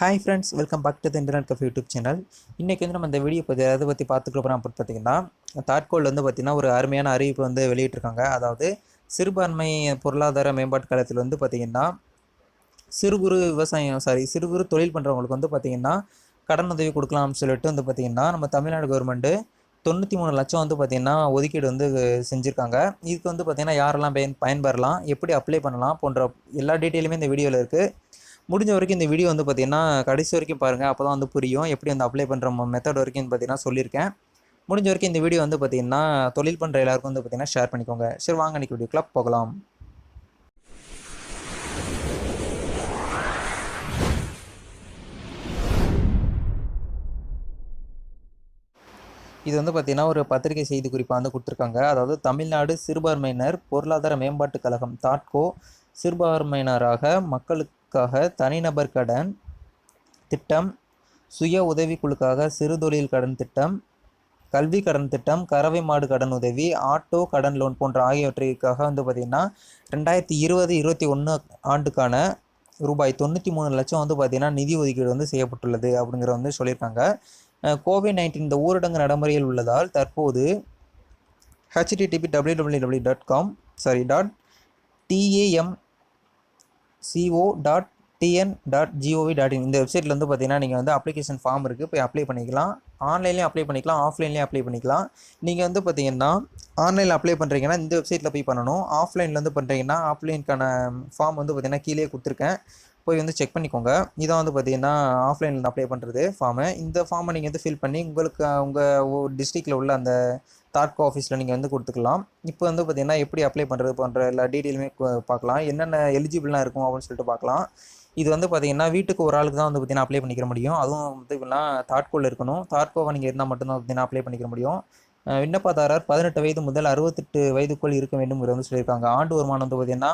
Hi friends welcome back to the internet cafe YouTube channel இன்றைக்கி வந்து நம்ம இந்த வீடியோ பற்றி எதை பற்றி பார்த்துக்க போகிறோம் அப்படின்னு பார்த்தீங்கன்னா தாட்கோல் வந்து பார்த்திங்கன்னா ஒரு அருமையான அறிவிப்பு வந்து வெளியிட்டிருக்காங்க. அதாவது சிறுபான்மை பொருளாதார மேம்பாட்டு காலத்தில் வந்து பார்த்திங்கன்னா சிறு குறு விவசாயம் சாரி சிறு குறு தொழில் பண்ணுறவங்களுக்கு வந்து பார்த்திங்கன்னா கடன் உதவி கொடுக்கலாம்னு சொல்லிட்டு வந்து பார்த்திங்கன்னா நம்ம தமிழ்நாடு கவர்மெண்ட்டு தொண்ணூற்றி மூணு லட்சம் வந்து பார்த்திங்கன்னா ஒதுக்கீடு வந்து செஞ்சுருக்காங்க. இதுக்கு வந்து பார்த்திங்கன்னா யாரெல்லாம் பயன் பயன்பெறலாம் எப்படி அப்ளை பண்ணலாம் போன்ற எல்லா டீட்டெயிலுமே இந்த வீடியோவில் இருக்குது முடிஞ்ச வரைக்கும் இந்த வீடியோ வந்து பார்த்திங்கன்னா கடைசி வரைக்கும் பாருங்கள் அப்போ தான் வந்து புரியும். எப்படி வந்து அப்ளை பண்ணுற மெத்தட் வரைக்கும் பார்த்திங்கன்னா சொல்லியிருக்கேன். முடிஞ்ச வரைக்கும் இந்த வீடியோ வந்து பார்த்திங்கன்னா தொழில் பண்ணுற எல்லாருக்கும் வந்து பார்த்திங்கன்னா ஷேர் பண்ணிக்கோங்க. சரி வாங்க அன்றைக்கி வீடியோக்குள்ள போகலாம். இது வந்து பார்த்திங்கன்னா ஒரு பத்திரிகை செய்தி குறிப்பாக வந்து கொடுத்துருக்காங்க. அதாவது தமிழ்நாடு சிறுபான்மையினர் பொருளாதார மேம்பாட்டுக் கழகம் தாட்கோ சிறுபான்மையினராக தொழிலுக்காக தனிநபர் கடன் திட்டம் சுய உதவிக்குழுக்காக சிறு தொழில் கடன் திட்டம் கல்வி கடன் திட்டம் கறவை மாடு கடன் உதவி ஆட்டோ கடன் லோன் போன்ற ஆகியவற்றிற்காக வந்து பார்த்திங்கன்னா ரெண்டாயிரத்தி இருபது இருபத்தி ஒன்று ஆண்டுக்கான ரூபாய் தொண்ணூற்றி மூணு லட்சம் வந்து பார்த்திங்கன்னா நிதி ஒதுக்கீடு வந்து செய்யப்பட்டுள்ளது அப்படிங்கிற வந்து சொல்லியிருக்காங்க. கோவிட் நைன்டீன் இந்த ஊரடங்கு நடைமுறையில் உள்ளதால் தற்போது HTTP W W W dot com sorry dot T A M C O dot TN dot GOV dot in இந்த வெப்சைட்டில் வந்து பார்த்தீங்கன்னா நீங்கள் வந்து அப்ளிகேஷன் ஃபார்ம் இருக்குது போய் அப்ளை பண்ணிக்கலாம். ஆன்லைன்லேயும் அப்ளை பண்ணிக்கலாம். ஆஃப்லைன்லேயும் அப்ளை பண்ணிக்கலாம். நீங்கள் வந்து பார்த்தீங்கன்னா ஆன்லைனில் அப்ளை பண்ணுறீங்கன்னா இந்த வெப்சைட்டில் போய் பண்ணணும். ஆஃப்லைனில் வந்து பண்ணுறீங்கன்னா ஆஃப்லைனுக்கான ஃபார்ம் வந்து பார்த்தீங்கன்னா கீழே கொடுத்துருக்கேன். போய் வந்து செக் பண்ணிக்கோங்க. இதான் வந்து பார்த்தீங்கன்னா ஆஃப்லைனில் அப்ளை பண்ணுறது ஃபார்மு இந்த ஃபார்மை நீங்கள் வந்து ஃபில் பண்ணி உங்களுக்கு உங்கள் டிஸ்ட்ரிக்டில் உள்ள அந்த தாட்கோ ஆஃபீஸில் நீங்கள் வந்து கொடுத்துக்கலாம். இப்போ வந்து பார்த்தீங்கன்னா எப்படி அப்ளை பண்ணுறது போன்ற எல்லா டீட்டெயிலுமே பார்க்கலாம். என்னென்ன எலிஜிபிளாக இருக்கும் அப்படின்னு சொல்லிட்டு பார்க்கலாம். இது வந்து பார்த்தீங்கன்னா வீட்டுக்கு ஒரு ஆளுக்கு தான் வந்து பார்த்தீங்கன்னா அப்ளை பண்ணிக்கிற முடியும். அதுவும் வந்து இப்படின்னா தாட்கோவில் இருக்கணும். தாட்கோவை நீங்கள் இருந்தால் மட்டும்தான் பார்த்தீங்கன்னா அப்ளை பண்ணிக்கிற முடியும். விண்ணப்பதாரர் பதினெட்டு வயது முதல் அறுபத்தெட்டு வயதுக்குள் இருக்க வேண்டும் வந்து சொல்லியிருக்காங்க. ஆண்டு வருமானம் வந்து பார்த்தீங்கன்னா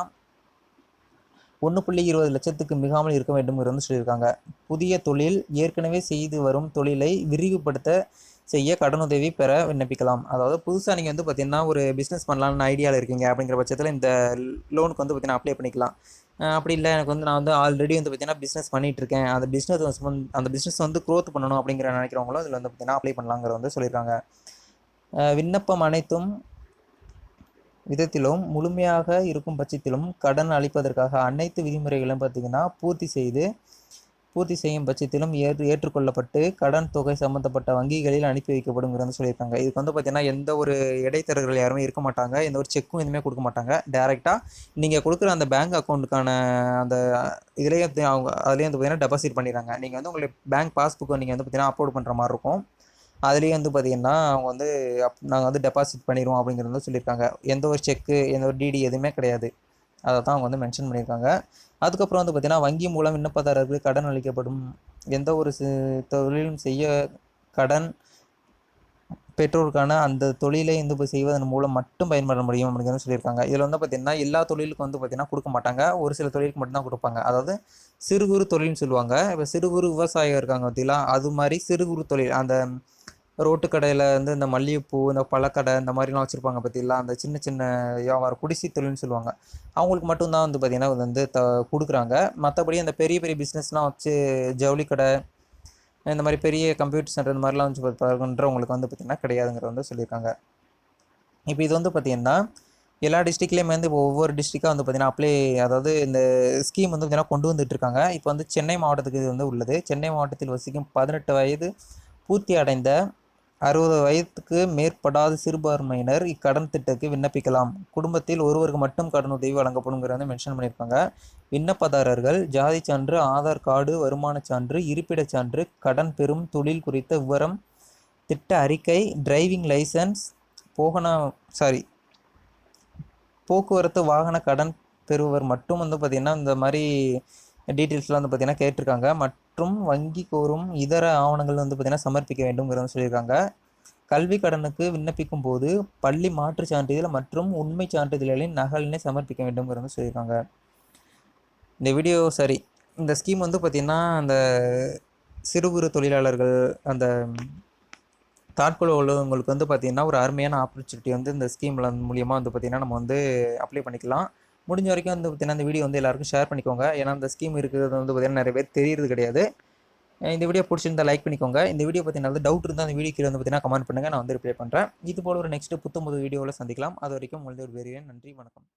ஒன்று புள்ளி இருபது லட்சத்துக்கு மிகாமல் இருக்க வேண்டும் வந்து சொல்லியிருக்காங்க. புதிய தொழில் ஏற்கனவே செய்து வரும் தொழிலை விரிவுபடுத்த செய்ய கடனுதவி பெற விண்ணப்பிக்கலாம். அதாவது புதுசாக நீங்கள் வந்து பார்த்தீங்கன்னா ஒரு பிஸ்னஸ் பண்ணலான்னு ஐடியாவில் இருக்கீங்க அப்படிங்கிற பட்சத்தில் இந்த லோனுக்கு வந்து பார்த்தீங்கன்னா அப்ளை பண்ணிக்கலாம். அப்படி இல்லை எனக்கு வந்து நான் வந்து ஆல்ரெடி வந்து பார்த்தீங்கன்னா பிஸ்னஸ் பண்ணிகிட்டு இருக்கேன். அந்த பிஸ்னஸ் அந்த பிஸ்னஸ் வந்து க்ரோத் பண்ணணும் அப்படிங்கிற நினைக்கிறவங்களும் இதில் வந்து பார்த்தீங்கன்னா அப்ளை பண்ணலாங்கிற வந்து சொல்லியிருக்காங்க. விண்ணப்பம் அனைத்தும் விதத்திலும் முழுமையாக இருக்கும் பட்சத்திலும் கடன் அளிப்பதற்காக அனைத்து விதிமுறைகளும் பார்த்திங்கன்னா பூர்த்தி செய்து பூர்த்தி செய்யும் பட்சத்திலும் ஏற்று ஏற்றுக்கொள்ளப்பட்டு கடன் தொகை சம்மந்தப்பட்ட வங்கிகளில் அனுப்பி வைக்கப்படுங்கிறது சொல்லியிருக்காங்க. இதுக்கு வந்து பார்த்திங்கன்னா எந்த ஒரு இடைத்தரகர்கள் யாருமே இருக்க மாட்டாங்க. எந்த ஒரு செக்கும் எதுவுமே கொடுக்க மாட்டாங்க. டேரெக்டாக நீங்கள் கொடுக்குற அந்த பேங்க் அக்கௌண்ட்டுக்கான அந்த இதுலேயே அவங்க அதுலேயே வந்து பார்த்திங்கன்னா டெபாசிட் பண்ணிடுறாங்க. நீங்கள் வந்து உங்களுடைய பேங்க் பாஸ்புக்கை நீங்கள் வந்து பார்த்திங்கன்னா அப்லோட் பண்ணுற மாதிரி இருக்கும். அதுலேயே வந்து பார்த்திங்கன்னா அவங்க வந்து அப் நாங்கள் வந்து டெபாசிட் பண்ணிடுவோம் அப்படிங்கிறது வந்து சொல்லியிருக்காங்க எந்த ஒரு செக்கு எந்த ஒரு டிடி எதுவுமே கிடையாது. அதை தான் அவங்க வந்து மென்ஷன் பண்ணியிருக்காங்க அதுக்கப்புறம் வந்து பார்த்திங்கன்னா வங்கி மூலம் விண்ணப்பதாரருக்கு கடன் அளிக்கப்படும். எந்த ஒரு தொழிலும் செய்ய கடன் பெற்றோருக்கான அந்த தொழிலை வந்து செய்வதன் மூலம் மட்டும் பயன்பட முடியும் அப்படிங்கிறது சொல்லியிருக்காங்க இதில் வந்து பார்த்திங்கன்னா எல்லா தொழிலுக்கும் வந்து பார்த்திங்கன்னா கொடுக்க மாட்டாங்க. ஒரு சில தொழிலுக்கு மட்டும்தான் கொடுப்பாங்க. அதாவது சிறு குறு தொழில்னு சொல்லுவாங்க. இப்போ சிறு குறு விவசாயம் இருக்காங்க பார்த்தீங்களா? அது மாதிரி சிறு குறு தொழில் அந்த ரோட்டு கடையில் வந்து இந்த மல்லிகைப்பூ இந்த பழக்கடை இந்த மாதிரிலாம் வச்சுருப்பாங்க பார்த்தீங்களா அந்த சின்ன சின்ன வியாபாரம் குடிசை தொழில்னு சொல்லுவாங்க. அவங்களுக்கு மட்டும்தான் வந்து பார்த்திங்கன்னா வந்து த கொடுக்குறாங்க. மற்றபடி அந்த பெரிய பெரிய பிஸ்னஸ்லாம் வச்சு ஜவுளி கடை இந்த மாதிரி பெரிய கம்ப்யூட்டர் சென்டர் இந்த மாதிரிலாம் வச்சு பார்க்குன்றவங்களுக்கு வந்து பார்த்திங்கன்னா கிடையாதுங்கிற வந்து சொல்லியிருக்காங்க. இப்போ இது வந்து பார்த்திங்கன்னா எல்லா டிஸ்ட்ரிக்ட்லேயுமே வந்து இப்போ ஒவ்வொரு டிஸ்ட்ரிக்டாக வந்து பார்த்திங்கன்னா அப்ளை அதாவது இந்த ஸ்கீம் வந்து பார்த்திங்கன்னா கொண்டு வந்துட்டுருக்காங்க இப்போ வந்து சென்னை மாவட்டத்துக்கு இது வந்து உள்ளது. சென்னை மாவட்டத்தில் வசிக்கும் பதினெட்டு வயது பூர்த்தி அடைந்த அறுபது வயதுக்கு மேற்படாத சிறுபான்மையினர் இக்கடன் திட்டத்துக்கு விண்ணப்பிக்கலாம். குடும்பத்தில் ஒருவருக்கு மட்டும் கடன் உதவி வழங்கப்படுங்கிறத மென்ஷன் பண்ணியிருக்காங்க. விண்ணப்பதாரர்கள் ஜாதி சான்று ஆதார் கார்டு வருமானச் சான்று இருப்பிடச் சான்று கடன் பெறும் தொழில் குறித்த விவரம் திட்ட அறிக்கை டிரைவிங் லைசன்ஸ் போகன சாரி போக்குவரத்து வாகன கடன் பெறுவர் மட்டும் வந்து பார்த்திங்கன்னா இந்த மாதிரி டீட்டெயில்ஸ்லாம் வந்து பார்த்திங்கன்னா கேட்டிருக்காங்க. மட் மற்றும் வங்கி கோரும் இதர ஆவணங்கள் வந்து பார்த்திங்கன்னா சமர்ப்பிக்க வேண்டும்ங்கிறத சொல்லியிருக்காங்க. கல்வி கடனுக்கு விண்ணப்பிக்கும் போது பள்ளி மாற்றுச் சான்றிதழ் மற்றும் உண்மை சான்றிதழ்களின் நகலினை சமர்ப்பிக்க வேண்டும்ங்கிறத சொல்லியிருக்காங்க. இந்த வீடியோ சரி இந்த ஸ்கீம் வந்து பார்த்திங்கன்னா அந்த சிறு குறு தொழிலாளர்கள் அந்த தாட்குழு உள்ளவங்களுக்கு வந்து பார்த்திங்கன்னா ஒரு அருமையான ஆப்பர்ச்சுனிட்டி வந்து இந்த ஸ்கீமில் மூலியமாக வந்து பார்த்திங்கன்னா நம்ம வந்து அப்ளை பண்ணிக்கலாம். முடிஞ்ச வரைக்கும் வந்து பார்த்திங்கன்னா இந்த வீடியோ வந்து எல்லாருக்கும் ஷேர் பண்ணிக்கோங்க. ஏன்னா அந்த ஸ்கீம் இருக்கிறது வந்து பார்த்திங்கன்னா நிறைய பேர் தெரியறது கிடையாது. இந்த வீடியோ பிடிச்சிருந்தா லைக் பண்ணிக்கோங்க. இந்த வீடியோ பற்றி நல்ல டவுட் இருந்தால் அந்த வீடியோ கீழே வந்து பார்த்தீங்கன்னா கமெண்ட் பண்ணுங்கள் நான் வந்து ரிப்ளை பண்ணுறேன் இது போல ஒரு நெக்ஸ்ட் புத்தம் புது வீடியோவில் சந்திக்கலாம். அது வரைக்கும் உங்களுக்கு ஒரு வெறியன் நன்றி வணக்கம்.